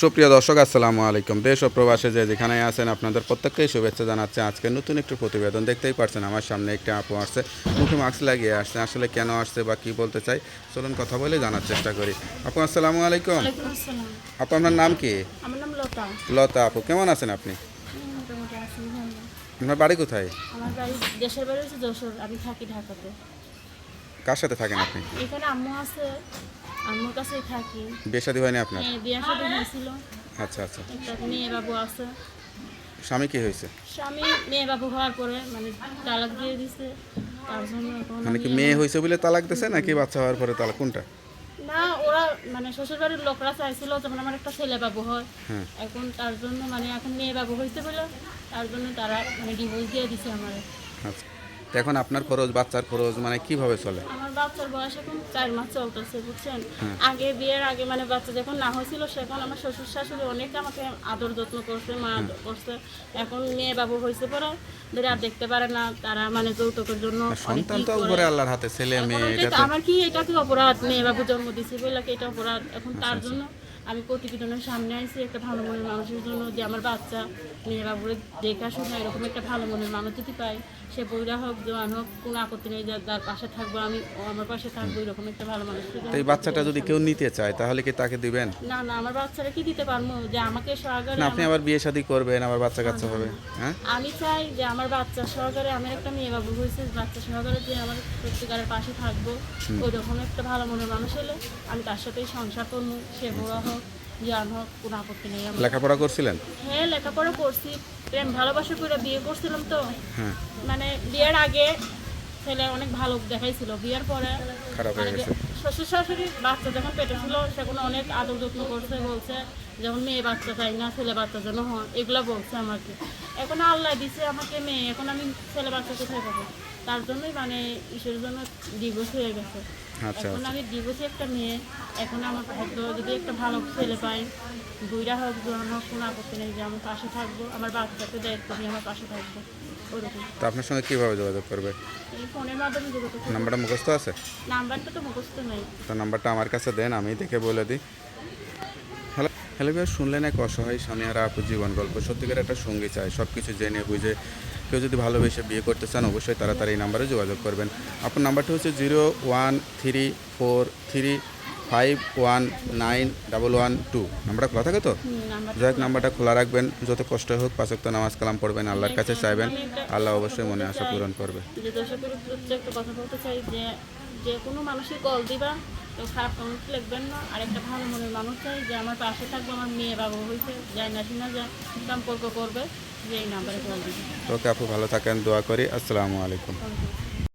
সুপ্রিয় দর্শক আসসালামু আলাইকুম। দেশ ও প্রবাসে যে যেখানে আছেন আপনাদের প্রত্যেককেই শুভেচ্ছা জানাচ্ছে। আজকে নতুন একটি প্রতিবেদন দেখতেই পারছেন আমার সামনে একটি আপু আসছে। মুখে মাস্ক লাগিয়ে আসছে আসলে কেন আসছে বা কি বলতে চাই চলুন কথা বলে জানার চেষ্টা করি। আপু আসসালামু আলাইকুম। আপু আপনার নাম কি? লতা। আপু কেমন আছেন আপনি? আপনার বাড়ি কোথায়? আমার বাড়ি দেশের বাড়ি হচ্ছে যশোর আমি থাকি ঢাকাতে। কার সাথে থাকেন আপনি? এখানে আম্মু আছে আম্মুর কাছেই থাকি। বিয়ে শাদী হয়নি আপনার? মেয়ে বিয়ে সাথে হয়েছিল। আচ্ছা আচ্ছা। একটা মেয়ে বাবু আছে। স্বামী কি হয়েছে? স্বামী মেয়ে বাবু হওয়ার পরে মানে তালাক দিয়ে দিছে। তার জন্য এখন মানে কি আমি- মেয়ে হয়েছে বলে তালাক দিছে নাকি বাচ্চা হওয়ার পরে তালাক? কোনটা? না ওরা মানে শ্বশুর বাড়ির লোকরা চাইছিল যেমন আমার একটা ছেলে বাবু হয়। হ্যাঁ। এখন তার জন্য মানে এখন মেয়ে বাবু হয়েছে বলে তার জন্য তারা মানে ডিভোর্স দিয়ে দিছে আমার। আচ্ছা। এখন আপনার খরচ বাচ্চার খরচ মানে কীভাবে চলে? আমার বাচ্চার বয়স এখন চার মাস চলতেছে বুঝছেন? আগে বিয়ের আগে মানে বাচ্চা যখন না হয়েছিল সেখন আমার শ্বশুর শাশুড়ি অনেক আমাকে আদর যত্ন করছে মা করছে। এখন মেয়ে বাবু হয়েছে পরে ধরে আর দেখতে পারে না তারা মানে যৌতুকের জন্য সন্তান তো উপরে আল্লাহর হাতে ছেলে মেয়ে আমার কি এটা কি অপরাধ? মেয়ে বাবু জন্ম দিছে বলে কি এটা অপরাধ? এখন তার জন্য আমি প্রতিবেদনের সামনে আইছি একটা ভালো মনের মানুষের জন্য যে আমার বাচ্চা মেয়ে বাবুরে দেখা শুনে এরকম একটা ভালো মনের মানুষ যদি পাই সে বইরা হোক জোয়ান হোক কোনো আপত্তি নেই যার পাশে থাকব আমি আমার পাশে থাকব এরকম একটা ভালো মানুষ এই বাচ্চাটা যদি কেউ নিতে চায় তাহলে কি তাকে দিবেন? না না আমার বাচ্চারা কি দিতে পারব? যে আমাকে সহকারে আপনি আবার বিয়ে শাদী করবেন আবার বাচ্চা কাচ্চা হবে হ্যাঁ? আমি চাই যে আমার বাচ্চা সহকারে আমার একটা মেয়ে বাবু হয়েছে বাচ্চা সহকারে যে আমার সত্যিকারের পাশে থাকব ওই রকম একটা ভালো মনের মানুষ হলে আমি তার সাথেই সংসার করব সে বড় হোক জ্ঞান হোক কোনো আপত্তি নেই আমার। লেখাপড়া করছিলেন? হ্যাঁ লেখাপড়া করছি। প্রেম ভালোবাসা করে বিয়ে করছিলাম তো। হ্যাঁ। মানে বিয়ের আগে ছেলে অনেক ভালো দেখাইছিল। বিয়ের পরে খারাপ হয়ে গেছে। শ্বশুর শাশুড়ি বাচ্চা যখন পেটে ছিল সেখন অনেক আদর যত্ন করছে বলছে যখন মেয়ে বাচ্চা চাই না ছেলে বাচ্চা যেন হয়। এগুলো বলছে আমাকে। এখন আল্লাহ দিছে আমাকে মেয়ে। এখন আমি ছেলে বাচ্চা কোথায় পাবো? তার জন্যই মানে ঈশ্বরের জন্য ডিভোর্স হয়ে গেছে। আচ্ছা এখন আমি ডিভোর্সে একটা মেয়ে এখন আমার ভাগ্য যদি একটা ভালো ছেলে পাই দুইটা হোক জোয়ান হোক কোনো আপত্তি নেই যে আমার পাশে থাকব আমার বাচ্চাকে দায়িত্ব নিয়ে আমার পাশে থাকব ওরকম। তো আপনার সঙ্গে কীভাবে যোগাযোগ করবে? ফোনের মাধ্যমে যোগাযোগ নাম্বারটা মুখস্থ আছে? নাম্বারটা তো মুখস্থ নেই। তো নাম্বারটা আমার কাছে দেন আমি দেখে বলে দিই। হ্যালো হ্যালো শুনলেন এক অসহায় স্বামী আর আপু জীবন গল্প। সত্যিকার একটা সঙ্গী চাই সব কিছু জেনে বুঝে কেউ যদি ভালোবেসে বিয়ে করতে চান অবশ্যই তাড়াতাড়ি এই নাম্বারে যোগাযোগ করবেন। আপনার নাম্বারটি হচ্ছে zero one three four three five one nine double one two. নাম্বারটা খোলা থাকে তো? যাই হোক নাম্বারটা খোলা রাখবেন। যত কষ্ট হোক পাঁচক্ত নামাজ কালাম পড়বেন আল্লাহর কাছে চাইবেন। আল্লাহ অবশ্যই মনে আশা পূরণ করবে। যে দর্শকের একটা কথা বলতে চাই যে যে কোনো মানুষই কল দিবা কেউ খারাপ কমেন্ট লিখবেন না। আর একটা ভালো মনের মানুষ চাই যে আমার পাশে থাকবে আমার মেয়ে বাবু হয়েছে যায় না শুনা যায় সম্পর্ক করবে যে এই নাম্বারে দিবে। তো আপু ভালো থাকেন দোয়া করি। আসসালামু আলাইকুম.